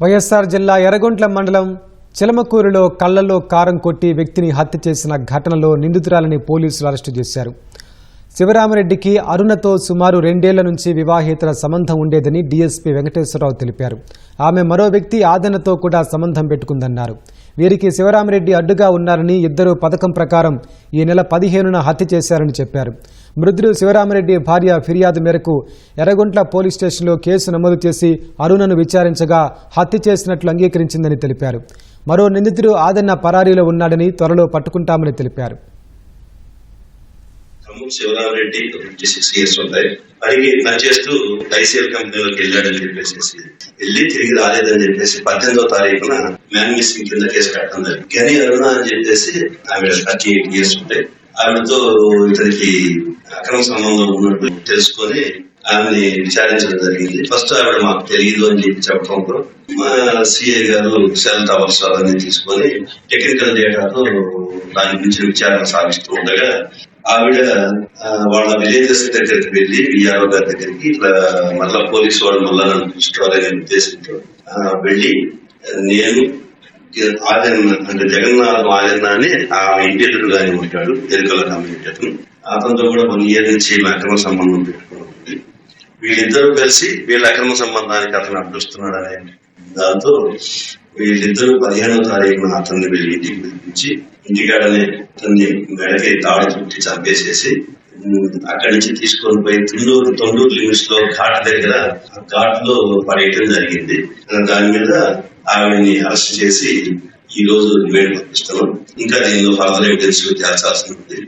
వైఎస్ఆర్ జిల్లా ఎర్రగొంట్ల మండలం చిలమకూరులో కళ్ళలో కారం కొట్టి వ్యక్తిని హత్య చేసిన ఘటనలో నిందితురాలని పోలీసులు అరెస్టు చేశారు. శివరామరెడ్డికి అరుణతో సుమారు రెండేళ్ళ నుంచి వివాహేతర సంబంధం ఉండేదని డీఎస్పీ వెంకటేశ్వరరావు తెలిపారు. ఆమె మరో వ్యక్తి ఆదనతో కూడా సంబంధం పెట్టుకుందన్నారు. వీరికి శివరామరెడ్డి అడ్డుగా ఉన్నారని ఇద్దరు పథకం ప్రకారం ఈ నెల పదిహేనున హత్య చేశారని చెప్పారు. మృతుడు శివరామరెడ్డి భార్య ఫిర్యాదు మేరకు ఎర్రగుంట్ల పోలీస్ స్టేషన్లో కేసు నమోదు చేసి అరుణను విచారించగా హత్య చేసినట్లు అంగీకరించిందని తెలిపారు. మరో నిందితుడు ఆదన్న పరారీలో ఉన్నాడని త్వరలో పట్టుకుంటామని తెలిపారు. Ammu Sivaram Reddy fifty six years ఉంటాయి. పనికి పనిచేస్తూ ఐసీఎల్ కంపెనీలోకి వెళ్ళాడని చెప్పేసి వెళ్ళి తిరిగి రాలేదని చెప్పేసి పద్దెనిమిదో తారీఖున మ్యాన్ మిస్సింగ్ కింద కేసు కట్టడం జరిగింది. కానీ అరుణ అని చెప్పేసి ఆవిడ థర్టీ ఎయిట్ ఇయర్స్ ఉంటాయి. ఆవిడతో ఇతనికి అక్రమ సంబంధం ఉన్నట్టు తెలుసుకొని ఆమెని విచారించడం జరిగింది. ఫస్ట్ ఆవిడ మాకు తెలియదు అని చెప్పి చెప్పడంతో మా సిఐ గారు సెల్ టవర్స్ అవన్నీ తీసుకొని టెక్నికల్ డేటాతో దాని గురించి విచారణ సాగిస్తూ ఉండగా ఆవిడ వాళ్ళ విలేజెస్ దగ్గరికి వెళ్ళి విఆర్ఓ గారి దగ్గరికి ఇట్లా మళ్ళా పోలీసు వాళ్ళు మళ్ళా నన్ను చూసుకోవాలనే ఉద్దేశంతో వెళ్ళి నేను ఆదరణ అంటే జగన్నాథం ఆదరణ అని ఆమె ఇంటి ఎదురుగానే ఉంటాడు ఎరుకల కమ్యూనిటీ అతను. అతనితో కూడా వన్ ఇయర్ నుంచి ఈమె సంబంధం పెట్టుకున్నాను వీళ్ళిద్దరూ కలిసి వీళ్ళ అక్రమ సంబంధానికి అతను అడ్డుస్తున్నాడు అనే దాంతో వీళ్ళిద్దరూ పదిహేనో తారీఖున అతన్ని వెళ్ళి ఇంటికి పిలిపించి ఇంటికాడనే అతన్ని మెడకి తాడు చుట్టి చంపేసేసి అక్కడి నుంచి తీసుకొని పోయి తుండూరు తొండూరు లిమిట్స్లో ఘాట్ దగ్గర ఘాట్లో పడేయటం జరిగింది. దాని మీద ఆవిడని అరెస్ట్ చేసి ఈ రోజు రిమైండ్ పంపిస్తున్నాం. ఇంకా దీనిలో ఫర్దర్ ఎవిడెన్స్ తేల్చాల్సి ఉంది.